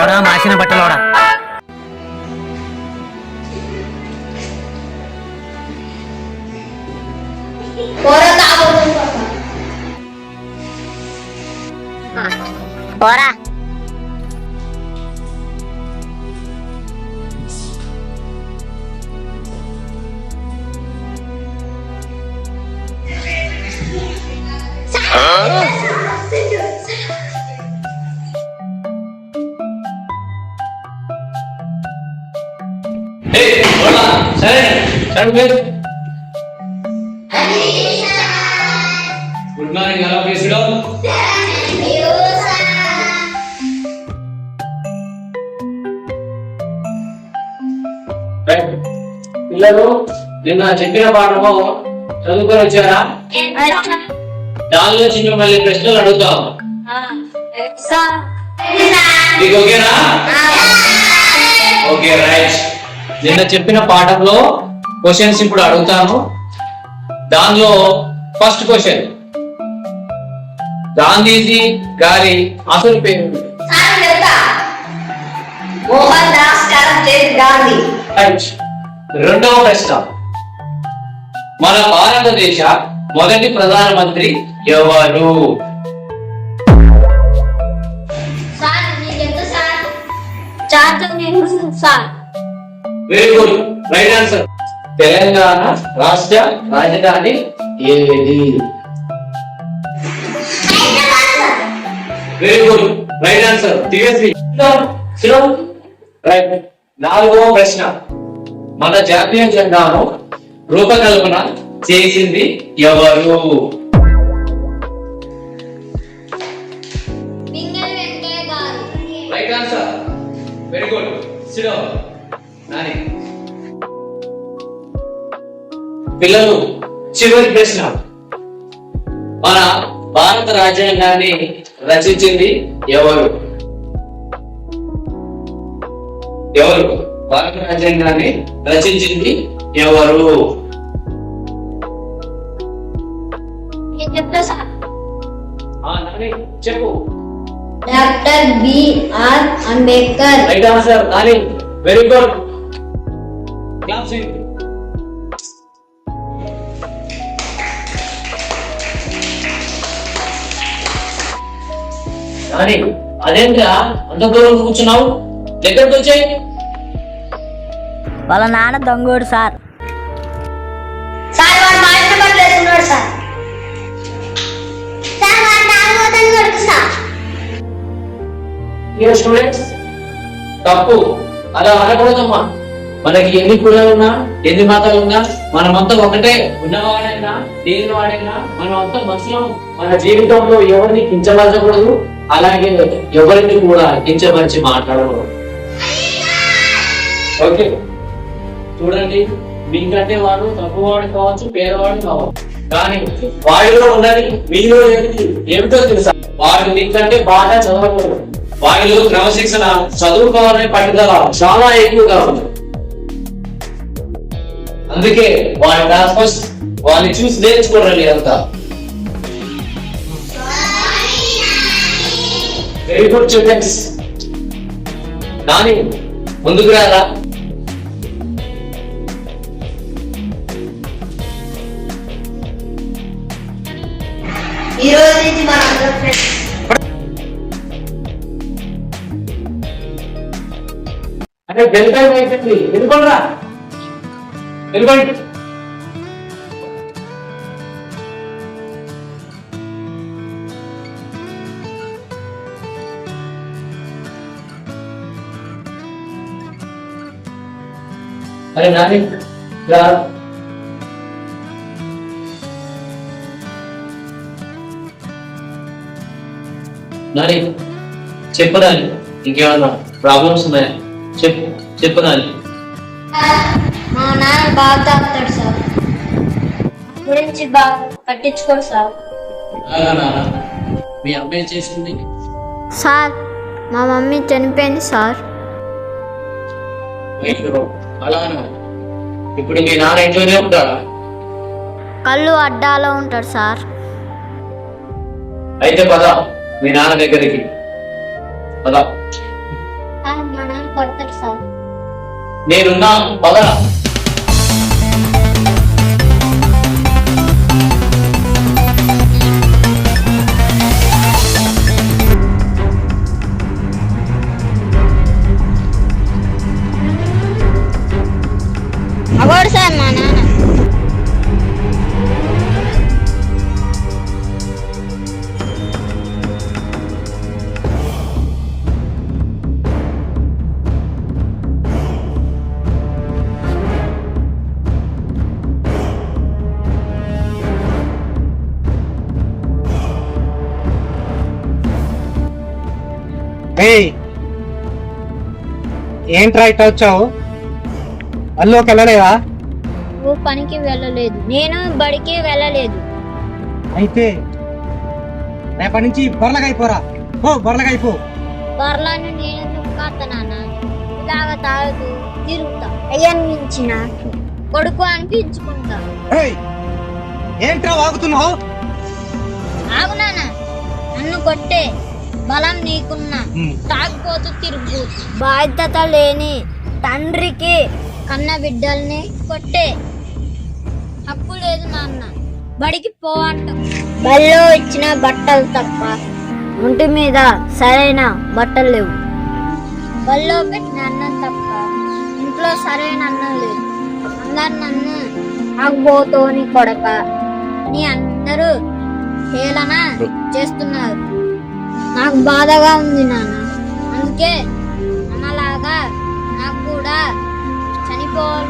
ఎవడా? మాసిన బట్టలోడా? పోరా సరే గుడ్ మార్నింగ్ ఎలా తీసుడు పిల్లలు నిన్న చెప్పిన పాఠము చదువుకొని వచ్చారా? దానిలో చిన్న మళ్ళీ ప్రశ్నలు అడుగుతాం. మీకు ఓకేనా? ఓకే రైట్ నిన్న చెప్పిన పాఠంలో క్వశ్చన్స్ ఇప్పుడు అడుగుతాను. దానిలో ఫస్ట్ క్వశ్చన్ గాంధీజీ గారి అసలు పేరు మోహన్ దాస్ కరమ్చంద్ గాంధీ. రైట్ రెండవ ప్రశ్న. మన భారతదేశ మొదటి ప్రధానమంత్రి ఎవరు? Sir sir. Very good right answer Telangana రాష్ట్ర రాజధాని ఏది? Very good right answer TSV right నాలుగవ ప్రశ్న. మన జాతీయ జెండాను రూపకల్పన చేసింది ఎవరు? రైట్ ఆన్సర్ వెరీ గుడ్ సిడో పిల్లలు చివరి ప్రశ్న. మన భారత రాజ్యాంగాన్ని రచించింది ఎవరు? ఎవరు? భారత రాజ్యాంగాన్ని రచించింది ఎవరు? చెప్పు. Doctor B R Ambedkar. Right answer Nani. Very good. Claps Nani అదేంటా అంత దూరం కూర్చున్నావు? దగ్గరకు వచ్చాయి వాళ్ళ నాన్న దొంగోడు సార్. సార్ వాడు మా ఇంటి బట్టలు వేసుకున్నాడు సార్. సార్ వాడు తాగుబోతని కొడుకు సార్. డియర్ స్టూడెంట్స్ తప్పు. అలా అనకూడదమ్మా. మనకి ఎన్ని కులాలు ఉన్నా ఎన్ని మతాలు ఉన్నా మనమంతా ఒకటే ఉన్నవాడైనా దేని వాడైనా మనం అంతా మనుషులం. మన జీవితంలో ఎవరిని కించపరచకూడదు అలాగే ఎవరిని కూడా కించపరిచి మాట్లాడకూడదు. ఓకే. చూడండి మీకంటే వాడు తక్కువవాడు కావచ్చు పేదవాడు కావచ్చు. కానీ వాడిలో ఉన్నది మీలో ఏమిటి ఏమిటో తెలుసా? వాడు మీకంటే బాగా చదవకూడదు. వాడిలో క్రమశిక్షణ చదువుకోవాలనే పట్టుదల చాలా ఎక్కువగా ఉంది. అందుకే వాడి ట్రాన్స్ఫర్స్ వాళ్ళని చూసి నేర్చుకోరండి అంతా. వెరీ గుడ్ స్టూడెంట్స్ నాని ముందుకు రారా? ఈ రోజు నుంచి మన అందరం ఫ్రెండ్స్ అంటే బెల్ టైం అయిపోయింది వెళ్ళిపోండిరా వెళ్ళిపోండి అరే నాని రా నాని చెప్పు నాని ఇంకేమన్నా ప్రాబ్లమ్స్ ఉన్నాయా చెప్పు చెప్పు నాని మా నాన్న బాగా తాగుతాడు సార్. గురించి బాగా పట్టించుకోడు సార్. మీ అమ్మాయి చేసింది? సార్ మా మమ్మీ చనిపోయింది సార్. అలానా? ఇప్పుడు మీ నాన్న ఇంట్లోనే ఉంటాడా? కళ్ళు అడ్డాలో ఉంటాడు సార్. అయితే పద మీ నాన్న దగ్గరికి. పద. సార్ నేనున్నా పదరా ఏయ్! ఏంట్రా ఇట్లా వచ్చావు? అల్లోకి వెళ్ళలేదా? నువ్వు పనికి వెళ్ళలేదు. నేను బడికి వెళ్ళలేదు. అయితే రేపటి నుంచి బొరలగైపోరా ఓ బొరలగైపో బర్లను నేను నాన్న. ఇలాగ తాగుతూ తిరుగుతా. అయ్యని మించిన కొడుకు అనిపించుకుంటా ఏయ్! ఏంట్రా వాగుతున్నావు? ఆగు నాన్న. నన్ను కొట్టే. బలం నీకున్నా తాగిపోతూ తిరుగు. బాధ్యత లేని తండ్రికి కన్న బిడ్డల్ని కొట్టే హక్కు లేదు నాన్న. బడికి పోవంట బడిలో ఇచ్చిన బట్టలు తప్ప ఒంటి మీద సరైన బట్టలు లేవు. బడిలో పెట్టిన అన్నం తప్ప ఇంట్లో సరైన అన్నం లేదు. అందరు నన్ను ఆగబోతోని కొడక. నీ అందరూ హేళన చేస్తున్నారు. నాకు బాధగా ఉంది నాన్న. అందుకే అన్నలాగా నాకు కూడా చనిపోవాలి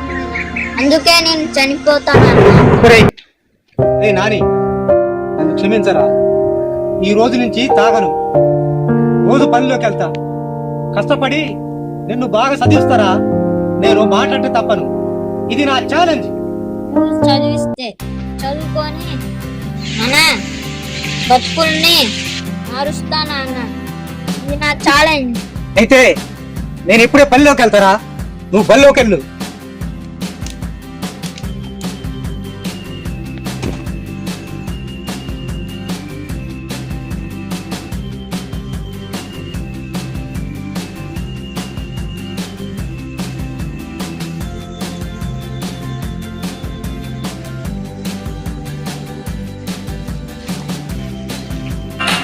అందుకే నేను చనిపోతానన్నా నాని నన్ను క్షమించరా? ఈ రోజు నుంచి తాగను. రోజు పనిలోకి వెళ్తా. కష్టపడి నిన్ను బాగా చదివిస్తారా? నేను మాట్లాడితే తప్పను. ఇది నా ఛాలెంజ్ చదివిస్తే చదువుకొని మన బతుకుల్ని అరుస్తానా అన్న ఇది నా ఛాలెంజ్ అయితే నేను ఇప్పుడే పనిలోకి వెళ్తారా నువ్వు బల్లోకి వెళ్ళు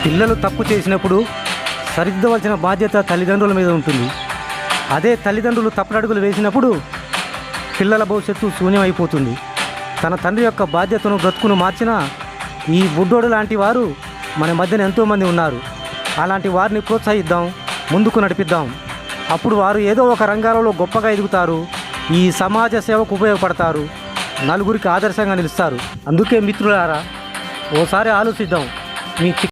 పిల్లలు తప్పు చేసినప్పుడు సరిదిద్దవలసిన బాధ్యత తల్లిదండ్రుల మీద ఉంటుంది. అదే తల్లిదండ్రులు తప్పుడడుగులు వేసినప్పుడు పిల్లల భవిష్యత్తు శూన్యమైపోతుంది. తన తండ్రి యొక్క బాధ్యతను బ్రతుకును మార్చిన ఈ బుడ్డోడు లాంటి వారు మన మధ్యన ఎంతోమంది ఉన్నారు. అలాంటి వారిని ప్రోత్సహిద్దాం ముందుకు నడిపిద్దాం. అప్పుడు వారు ఏదో ఒక రంగాలలో గొప్పగా ఎదుగుతారు. ఈ సమాజ సేవకు ఉపయోగపడతారు. నలుగురికి ఆదర్శంగా నిలుస్తారు. అందుకే మిత్రులారా ఓసారి ఆలోచిద్దాం. మీ